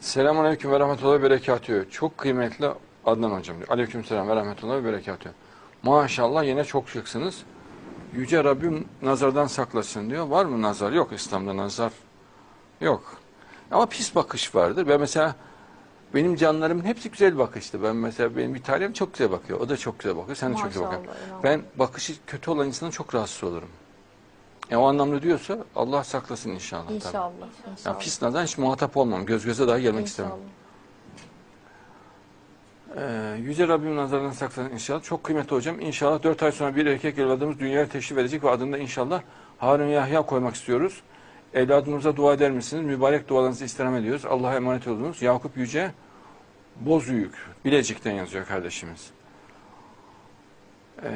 Selamun Aleyküm ve Rahmetullahi ve Berekatühü. Çok kıymetli Adnan Hocam diyor. Aleyküm Selam ve Rahmetullahi ve Berekatühü. Maşallah yine çok şıksınız. Yüce Rabbim nazardan saklasın diyor. Var mı nazar? Yok İslam'da nazar. Yok. Ama pis bakış vardır. Ben mesela benim canlarımın hepsi güzel bakıştı. Ben mesela benim bir tanem çok güzel bakıyor. O da çok güzel bakıyor. Sen de çok güzel bakıyorsun. Ben bakışı kötü olan insandan çok rahatsız olurum. E o anlamda diyorsa Allah saklasın inşallah. tabii. İnşallah. Ya İnşallah. pis nazar hiç muhatap olmam. Göz göze daha gelmek istemem. İnşallah. Ee, Yüce Rabbim nazarından saklasın inşallah. Çok kıymetli hocam. İnşallah 4 ay sonra bir erkek evladımız dünyaya teşrif edecek ve adında inşallah Harun Yahya koymak istiyoruz. Evladımıza dua eder misiniz? Mübarek dualarınızı istirham ediyoruz. Allah'a emanet olunuz. Yakup Yüce Bozüyük. Bilecik'ten yazıyor kardeşimiz. Ee,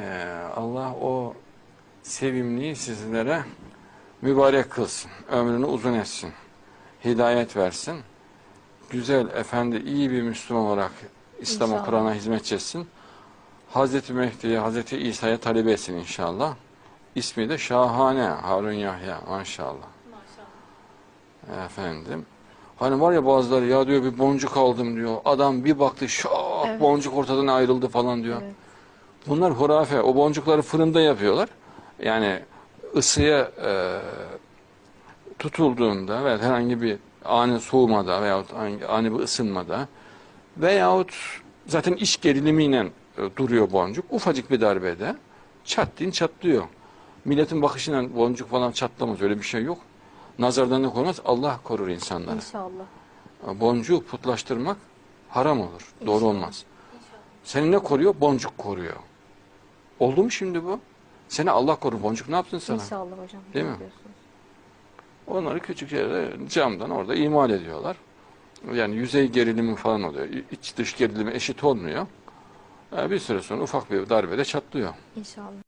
Allah o sevimliyi sizlere mübarek kılsın. Ömrünü uzun etsin. Hidayet versin. Güzel, efendi, iyi bir Müslüman olarak İslam'a. Kur'an'a hizmet etsin. Hazreti Mehdi'ye, Hazreti İsa'ya talebe etsin inşallah. İsmi de şahane Harun Yahya maşallah. Efendim. Hani var ya bazıları ya diyor bir boncuk aldım diyor. Adam bir baktı şak Evet. boncuk ortadan ayrıldı falan diyor. Evet. Bunlar hurafe. O boncukları fırında yapıyorlar. Yani ısıya e, tutulduğunda veya herhangi bir ani soğumada veyahut ani bir ısınmada veyahut zaten iş gerilimiyle e, duruyor boncuk. Ufacık bir darbede çat din çatlıyor. Milletin bakışıyla boncuk falan çatlamaz. Öyle bir şey yok. Nazardan ne korumaz? Allah korur insanları. İnşallah. Boncuğu putlaştırmak haram olur. Doğru İnşallah. olmaz. Seni ne koruyor? Boncuk koruyor. Oldu mu şimdi bu? Seni Allah korur. Boncuk ne yapsın sana? İnşallah hocam. Değil mi? Onları küçük yere camdan orada imal ediyorlar. Yani yüzey gerilimi falan oluyor. İç dış gerilimi eşit olmuyor. Ee, Bir süre sonra ufak bir darbede çatlıyor. İnşallah.